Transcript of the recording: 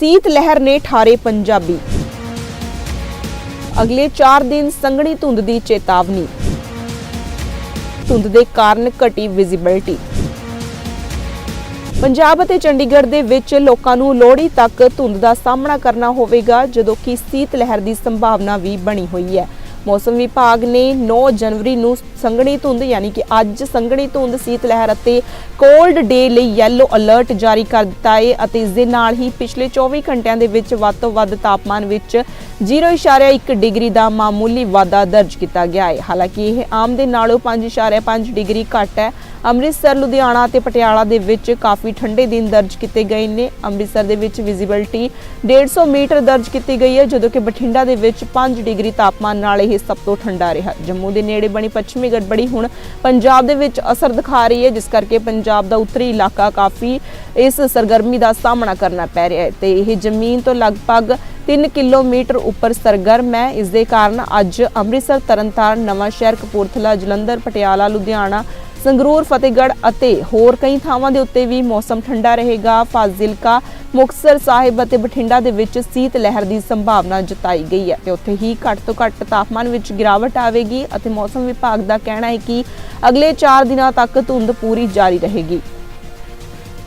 ਸੀਤ ਲਹਿਰ ਨੇ ਠਾਰੇ ਪੰਜਾਬੀ। ਅਗਲੇ 4 ਦਿਨ ਸੰਘਣੀ ਧੁੰਦ ਦੀ ਚੇਤਾਵਨੀ। ਧੁੰਦ ਦੇ ਕਾਰਨ ਘਟੀ ਵਿਜ਼ਿਬਿਲਟੀ ਪੰਜਾਬ ਅਤੇ ਚੰਡੀਗੜ੍ਹ ਦੇ ਵਿੱਚ ਲੋਕਾਂ ਨੂੰ ਲੋਹੜੀ ਤੱਕ ਧੁੰਦ ਦਾ ਸਾਹਮਣਾ ਕਰਨਾ ਹੋਵੇਗਾ, ਜਦੋਂ ਕਿ ਸੀਤ ਲਹਿਰ ਦੀ ਸੰਭਾਵਨਾ ਵੀ ਬਣੀ ਹੋਈ ਹੈ। ਮੌਸਮ ਵਿਭਾਗ ਨੇ 9 ਜਨਵਰੀ ਨੂੰ ਸੰਘਣੀ ਧੁੰਦ ਯਾਨੀ ਕਿ ਅੱਜ ਸੰਘਣੀ ਧੁੰਦ ਸੀਤ ਲਹਿਰ ਅਤੇ ਕੋਲਡ ਡੇ ਲਈ ਯੈਲੋ ਅਲਰਟ ਜਾਰੀ ਕਰ ਦਿੱਤਾ ਹੈ ਅਤੇ ਇਸ ਦੇ ਨਾਲ ਹੀ ਪਿਛਲੇ 24 ਘੰਟਿਆਂ ਦੇ ਵਿੱਚ ਵੱਧ ਤੋਂ ਵੱਧ ਤਾਪਮਾਨ ਵਿੱਚ 0.1 ਡਿਗਰੀ ਦਾ ਮਾਮੂਲੀ ਵਾਧਾ ਦਰਜ ਕੀਤਾ ਗਿਆ ਹੈ। ਹਾਲਾਂਕਿ ਇਹ ਆਮ ਦੇ ਨਾਲੋਂ 5.5 ਡਿਗਰੀ ਘੱਟ ਹੈ। ਅੰਮ੍ਰਿਤਸਰ, ਲੁਧਿਆਣਾ ਅਤੇ ਪਟਿਆਲਾ ਦੇ ਵਿੱਚ ਕਾਫੀ ਠੰਡੇ ਦਿਨ ਦਰਜ ਕੀਤੇ ਗਏ ਨੇ। ਅੰਮ੍ਰਿਤਸਰ ਦੇ ਵਿੱਚ ਵਿਜ਼ਿਬਿਲਟੀ 150 ਮੀਟਰ ਦਰਜ ਕੀਤੀ ਗਈ ਹੈ, ਜਦੋਂ ਕਿ ਬਠਿੰਡਾ ਦੇ ਵਿੱਚ 5 ਡਿਗਰੀ ਤਾਪਮਾਨ ਨਾਲ ਇਹ ਸਭ ਤੋਂ ਠੰਡਾ ਰਿਹਾ। ਜੰਮੂ ਦੇ ਨੇੜੇ ਬਣੀ ਪੱਛਮੀ ਗੜਬੜੀ ਹੁਣ ਪੰਜਾਬ ਦੇ ਵਿੱਚ ਅਸਰ ਦਿਖਾ ਰਹੀ ਹੈ, ਜਿਸ ਕਰਕੇ ਪੰਜਾਬ ਦਾ ਉੱਤਰੀ ਇਲਾਕਾ ਕਾਫੀ ਇਸ ਸਰਗਰਮੀ ਦਾ ਸਾਹਮਣਾ ਕਰਨਾ ਪੈ ਰਿਹਾ ਹੈ ਤੇ ਇਹ ਜ਼ਮੀਨ ਤੋਂ ਲਗਭਗ 3 ਕਿਲੋਮੀਟਰ ਉੱਪਰ ਸਰਗਰਮ ਹੈ। ਇਸ ਦੇ ਕਾਰਨ ਅੱਜ ਅੰਮ੍ਰਿਤਸਰ, ਤਰਨਤਾਰਨ, ਨਵਾਂ ਸ਼ਹਿਰ, ਕਪੂਰਥਲਾ, ਜਲੰਧਰ, ਪਟਿਆਲਾ, ਲੁਧਿਆਣਾ, ਸੰਗਰੂਰ, ਫਤਿਹਗੜ੍ਹ ਅਤੇ ਹੋਰ ਕਈ ਥਾਵਾਂ ਦੇ ਉੱਤੇ ਵੀ ਮੌਸਮ ਠੰਡਾ ਰਹੇਗਾ। ਫਾਜ਼ਿਲਕਾ, ਮੁਕਤਸਰ ਸਾਹਿਬ ਅਤੇ ਬਠਿੰਡਾ ਦੇ ਵਿੱਚ ਸੀਤ ਲਹਿਰ ਦੀ ਸੰਭਾਵਨਾ ਜਤਾਈ ਗਈ ਹੈ ਤੇ ਉੱਥੇ ਹੀ ਘੱਟ ਤੋਂ ਘੱਟ ਤਾਪਮਾਨ ਵਿੱਚ ਗਿਰਾਵਟ ਆਵੇਗੀ ਅਤੇ ਮੌਸਮ ਵਿਭਾਗ ਦਾ ਕਹਿਣਾ ਹੈ ਕਿ ਅਗਲੇ 4 ਦਿਨਾਂ ਤੱਕ ਧੁੰਦ ਪੂਰੀ ਜਾਰੀ ਰਹੇਗੀ।